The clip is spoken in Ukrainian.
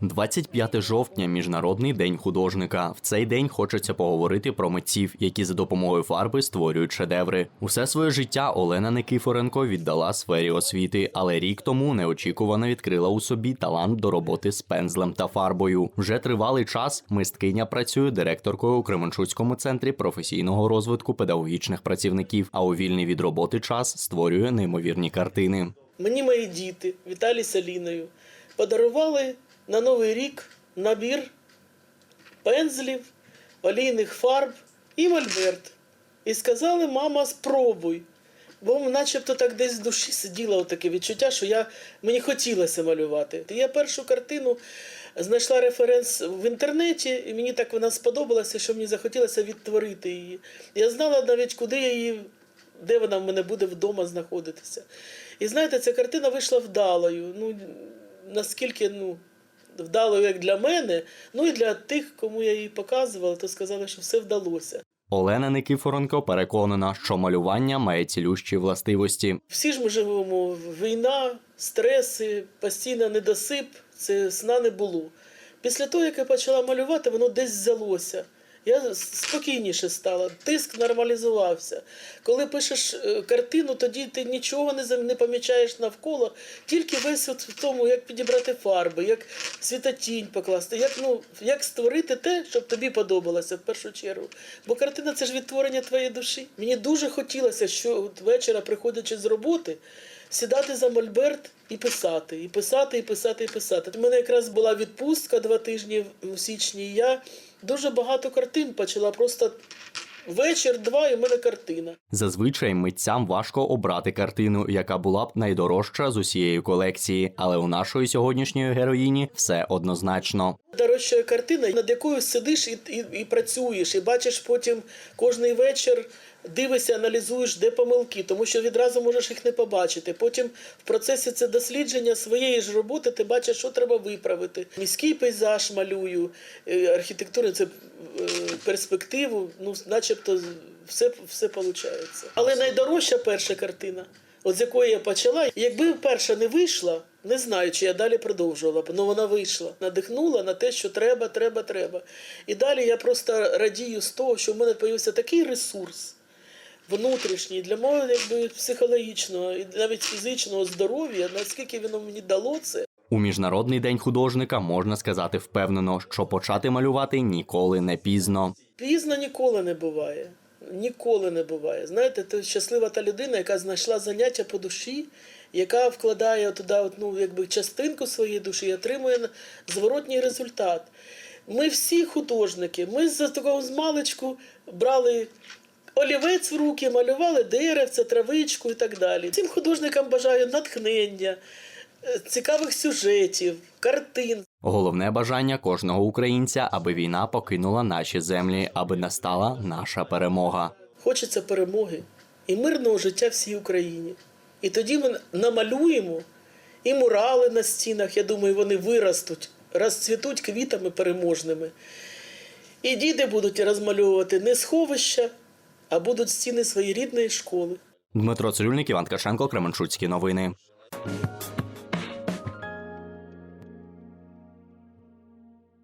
25 жовтня міжнародний день художника. В цей день хочеться поговорити про митців, які за допомогою фарби створюють шедеври. Усе своє життя Олена Никифоренко віддала сфері освіти, але рік тому неочікувано відкрила у собі талант до роботи з пензлем та фарбою. Вже тривалий час мисткиня працює директоркою у Кременчуцькому центрі професійного розвитку педагогічних працівників. А у вільний від роботи час створює неймовірні картини. Мені мої діти Віталій з Аліною подарували на Новий рік набір пензлів, олійних фарб і мольберт. І сказали, мама, спробуй. Бо начебто так десь в душі сиділо таке відчуття, що я, мені хотілося малювати. Я першу картину знайшла референс в інтернеті, і мені так вона сподобалася, що мені захотілося відтворити її. Я знала навіть, куди я її, де вона в мене буде вдома знаходитися. І знаєте, ця картина вийшла вдалою. Ну, наскільки ну, вдалою, як для мене, ну і для тих, кому я її показувала, то сказали, що все вдалося. Олена Никифоренко переконана, що малювання має цілющі властивості. Всі ж ми живемо війна, стреси, постійно недосип, це сна не було. Після того, як я почала малювати, воно десь взялося. Я спокійніше стала, тиск нормалізувався. Коли пишеш е, картину, тоді ти нічого не, помічаєш навколо, тільки весь от в тому, як підібрати фарби, як світотінь покласти, як, ну, як створити те, щоб тобі подобалося в першу чергу. Бо картина це ж відтворення твоєї душі. Мені дуже хотілося, що вечора, приходячи з роботи, сідати за мольберт і писати, і писати, і писати, і писати. У мене якраз була відпустка два тижні в- січні. і Я дуже багато картин почала. Просто вечір, два, і в мене картина. Зазвичай митцям важко обрати картину, яка була б найдорожча з усієї колекції, але у нашої сьогоднішньої героїні все однозначно. Дорожча картина, над якою сидиш і, і, і працюєш, і бачиш потім кожний вечір. Дивишся, аналізуєш, де помилки, тому що відразу можеш їх не побачити. Потім в процесі це дослідження своєї ж роботи ти бачиш, що треба виправити. Міський пейзаж малюю, е, архітектуру це е, перспективу, ну, начебто все, все виходить. Але найдорожча перша картина, от з якої я почала, якби перша не вийшла, не знаю, чи я далі продовжувала але вона вийшла, надихнула на те, що треба, треба, треба. І далі я просто радію з того, що в мене з'явився такий ресурс внутрішній для мого якби психологічного і навіть фізичного здоров'я, наскільки воно мені дало це. У міжнародний день художника можна сказати впевнено, що почати малювати ніколи не пізно. Пізно ніколи не буває. Ніколи не буває. Знаєте, то щаслива та людина, яка знайшла заняття по душі, яка вкладає туди от, ну, якби частинку своєї душі і отримує зворотній результат. Ми всі художники, ми з такого з маличку брали олівець в руки, малювали деревце, травичку і так далі. Цим художникам бажаю натхнення, е, цікавих сюжетів, картин. Головне бажання кожного українця, аби війна покинула наші землі, аби настала наша перемога. Хочеться перемоги і мирного життя всій Україні. І тоді ми намалюємо і мурали на стінах, я думаю, вони виростуть, розцвітуть квітами переможними. І діти будуть розмальовувати не сховища, а будуть стіни своєї рідної школи. Дмитро Цирюльник, Іван Ткаченко, Кременчуцькі новини.